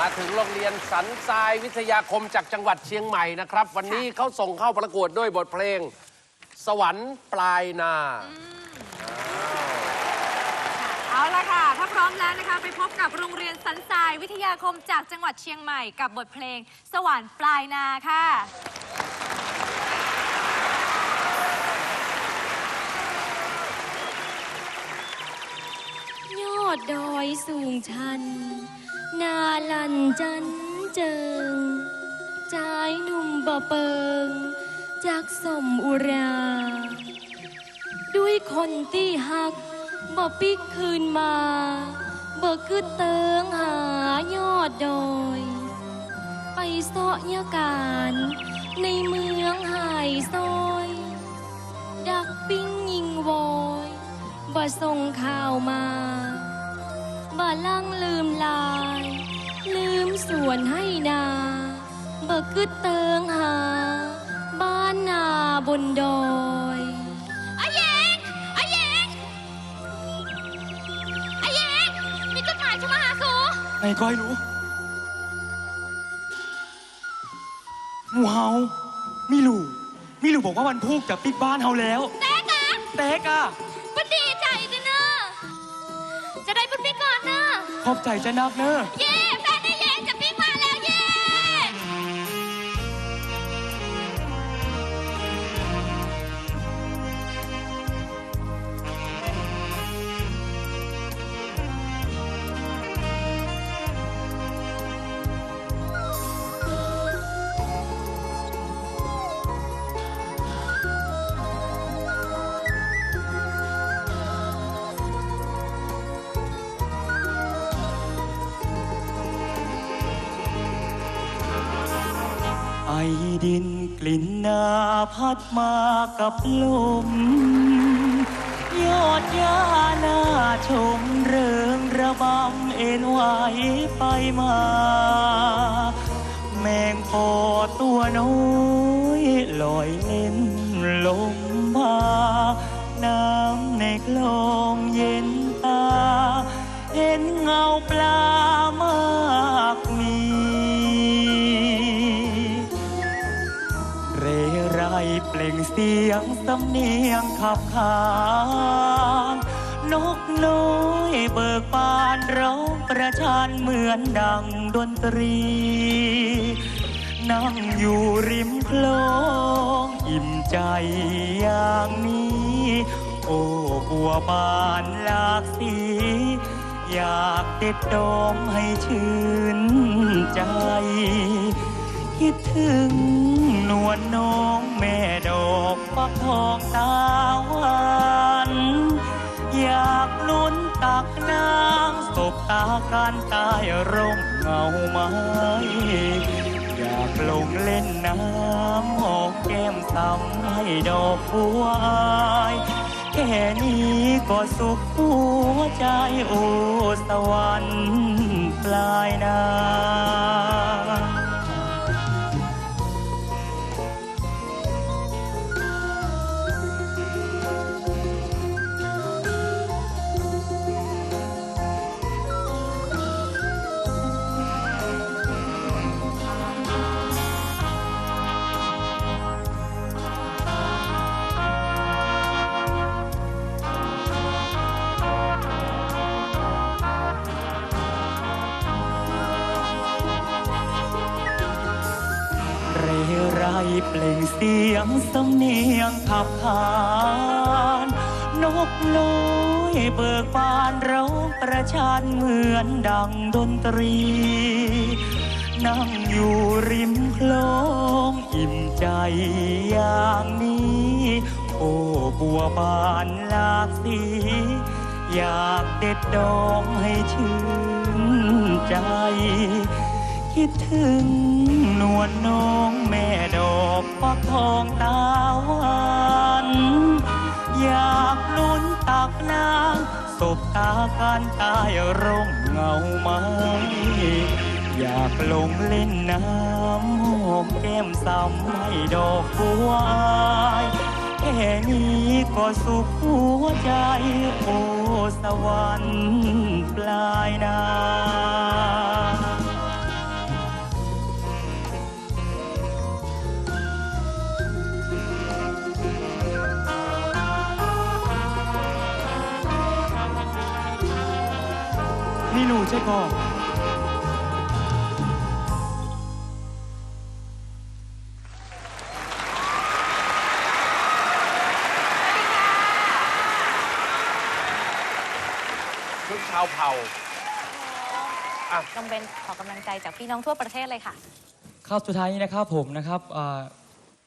สันทรายวิทยาคมจากจังหวัดเชียงใหม่นะครับ วันนี้เขาส่งเข้าประกวดด้วยบทเพลง สวรรค์ปลายนา เอาละค่ะ ถ้าพร้อมแล้วนะคะ ไปพบกับโรงเรียนสันทรายวิทยาคมจากจังหวัดเชียงใหม่กับบทเพลง สวรรค์ปลายนาค่ะ ยอดดอยสูงชัน นาลันจันเจิงชายหนุ่มบ่เปิง จากสมอุรา ด้วยคนที่หักบ่ปิกคืนมาบ่คือเติงหายอดดอย ไปเสาะยาการในเมืองหายซอย ดักปิ้งยิงโวยบ่ส่งข่าวมา บ่ลังลืมลาย ลืมสวนให้นาบ่กึดเติงหา บ้านนาบนดอยอาเยงอาเยงอาเยงมีจดหมายจะมาหาสูไหนก้อยรู้หมูเฮามิลูมิลูบอกว่าวันพุกจะปิดบ้านเฮาแล้ว แต๊กอะเต๊กอะ ขอบใจจะนักเนอะ ดินกลิ่นนาพัดมากับลม ยอดยาหน้าชมเริงระบำเอ็นไหวไปมา แมงพอตัวน้อยลอยเล่นลมมาน้ำในคลองเย็นตา เห็นเงาปลา เสียงสำเนียงขับขานนกน้อยเบิกบานร้องประชานเหมือนดังดนตรี นั่งอยู่ริมคลองอิ่มใจอย่างนี้ โอ้บัวบานหลากสี อยากเด็ดดอมให้ชื่นใจ คิดถึงนวลน้ ตาการตายร่มเงาไม้อยากลงเล่นน้ำหอมแก้มซ้ำให้ดอกบัวอายแค่นี้ก็สุขหัวใจโอสวรรค์ปลายนา ไรเปล่งเสียงสำเนียงขับขานนกน้อยเบิกบานร้องประชันเหมือนดังดนตรี นั่งอยู่ริมคลองอิ่มใจอย่างนี้ โอ้บัวบานหลากสี อยากเด็ดดอมให้ชื่นใจ คิดถึงนวลน้องแม่ดอกฟักทองตาหวานอยากลุ้นตักนางสบตาการตายร่มเงาไม้อยากลงเล่นน้ำหอมแก้มซ้ำให้ดอกบัวอายแค่นี้ก็สุขหัวใจโอสวรรค์ปลายนา ไม่รู้ใช่ก่อนชุดชาวเผ่าต้องเป็นขอกำลังใจจากพี่น้องทั่วประเทศเลยค่ะ ครับสุดท้ายนี้นะครับผมนะครับอ่า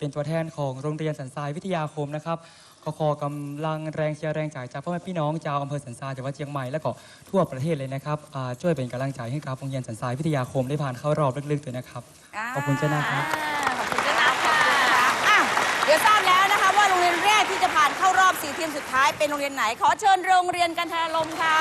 เป็นตัวแทนของโรงเรียนสันทรายวิทยาคมนะครับขอขอกำลังแรงเชียร์แรงใจจากพ่อแม่พี่น้องชาวอำเภอสันทรายจังหวัดเชียงใหม่และก็ทั่วประเทศเลยนะครับอ่าช่วยเป็นกำลังใจให้กับโรงเรียนสันทรายวิทยาคมได้ผ่านเข้ารอบลึกๆด้วยนะครับ ขอบคุณเจ้าหน้าครับขอบคุณเจ้านัทค่ะอะ เดี๋ยวทราบแล้วนะคะว่าโรงเรียนแรกที่จะผ่านเข้ารอบ 4 ทีมสุดท้ายเป็นโรงเรียนไหน ขอเชิญโรงเรียนกันทรลมค่ะ